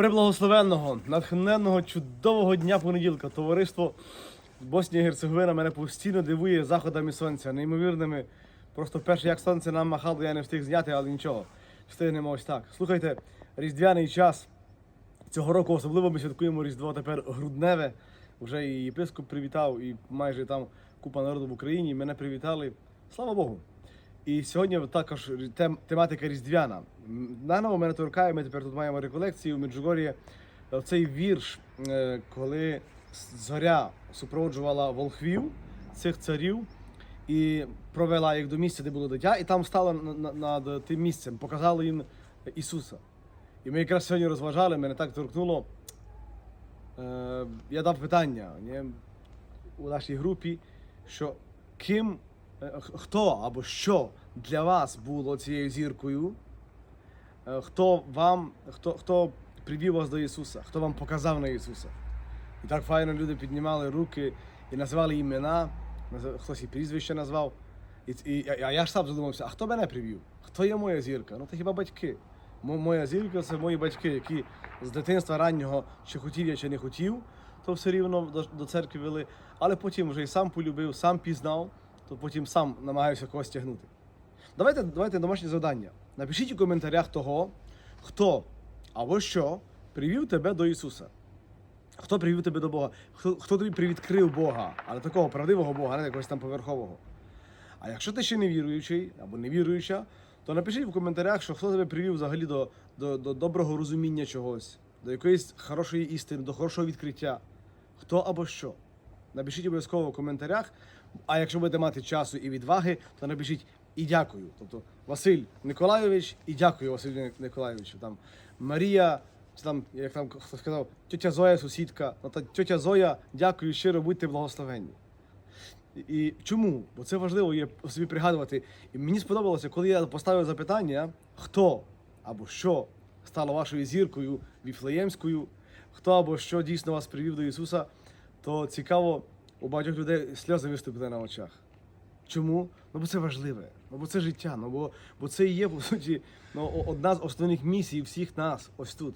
Приблагословенного, натхненного, чудового дня понеділка. Товариство Боснія і Герцеговина мене постійно дивує заходами сонця, неймовірними. Просто перше, як сонце нам махало, я не встиг зняти, але нічого. Встигнемо ось так. Слухайте, різдвяний час. Цього року особливо ми святкуємо Різдво тепер грудневе. Вже і єпископ привітав, і майже там купа народу в Україні. Мене привітали. Слава Богу. І сьогодні також тем, тематика різдвяна. Наново мене торкає, ми тепер тут маємо реколекцію в Меджугор'ї. Е, Цей вірш, е, коли зоря супроводжувала волхвів, цих царів, і провела їх до місця, де було дитя, і там стала на- на- над тим місцем, показала їм Ісуса. І ми якраз сьогодні розважали, мене так торкнуло. Е, я дав питання у нашій групі, що ким, хто або що для вас було цією зіркою, Е, хто вам, хто, хто привів вас до Ісуса, хто вам показав на Ісуса. І так файно люди піднімали руки і називали імена, хтось і прізвище назвав. І, і, а я ж сам задумався, а хто мене привів? Хто є моя зірка? Ну, це хіба батьки. Мо- Моя зірка це мої батьки, які з дитинства раннього, чи хотів я, чи не хотів, то все рівно до, до церкви вели. Але потім вже і сам полюбив, сам пізнав, то потім сам намагаюся когось тягнути. Давайте, давайте домашнє завдання. Напишіть у коментарях того, хто або що привів тебе до Ісуса. Хто привів тебе до Бога? Хто, хто тобі привідкрив Бога, але такого правдивого Бога, не якогось там поверхового. А якщо ти ще не віруючий або не віруюча, то напишіть в коментарях, що хто тебе привів взагалі до, до, до доброго розуміння чогось, до якоїсь хорошої істини, до хорошого відкриття. Хто або що. Напишіть обов'язково в коментарях. А якщо будете мати часу і відваги, то напишіть і дякую. Тобто Василь Миколайович і дякую Василю Миколайовичу. Там Марія, чи там, як там хтось сказав, тетя Зоя, сусідка. Ну та тетя Зоя, дякую щиро, будьте благословенні. І чому? Бо це важливо є собі пригадувати. І мені сподобалося, коли я поставив запитання, хто або що стало вашою зіркою віфлеємською, хто або що дійсно вас привів до Ісуса, то цікаво, у багатьох людей сльози виступили на очах. Чому? Ну бо це важливе, ну бо це життя, ну бо, бо це і є, по суті, ну, одна з основних місій всіх нас ось тут.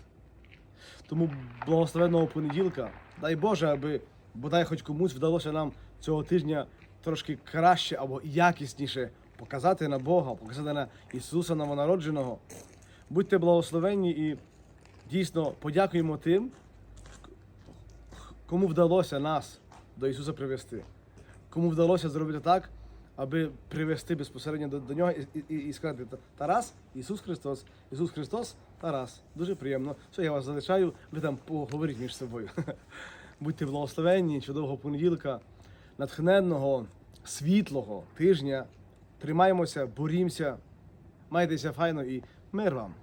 Тому благословенного понеділка, дай Боже, аби бодай хоч комусь вдалося нам цього тижня трошки краще або якісніше показати на Бога, показати на Ісуса Новонародженого. Будьте благословенні і дійсно подякуємо тим, кому вдалося нас до Ісуса привести, кому вдалося зробити так, аби привести безпосередньо до, до нього і, і, і сказати Тарас, Ісус Христос, Ісус Христос, Тарас. Дуже приємно. Все, я вас залишаю, ви там поговоріть між собою. Будьте благословенні, чудового понеділка, натхненного, світлого тижня. Тримаємося, борімося, майтеся файно і мир вам.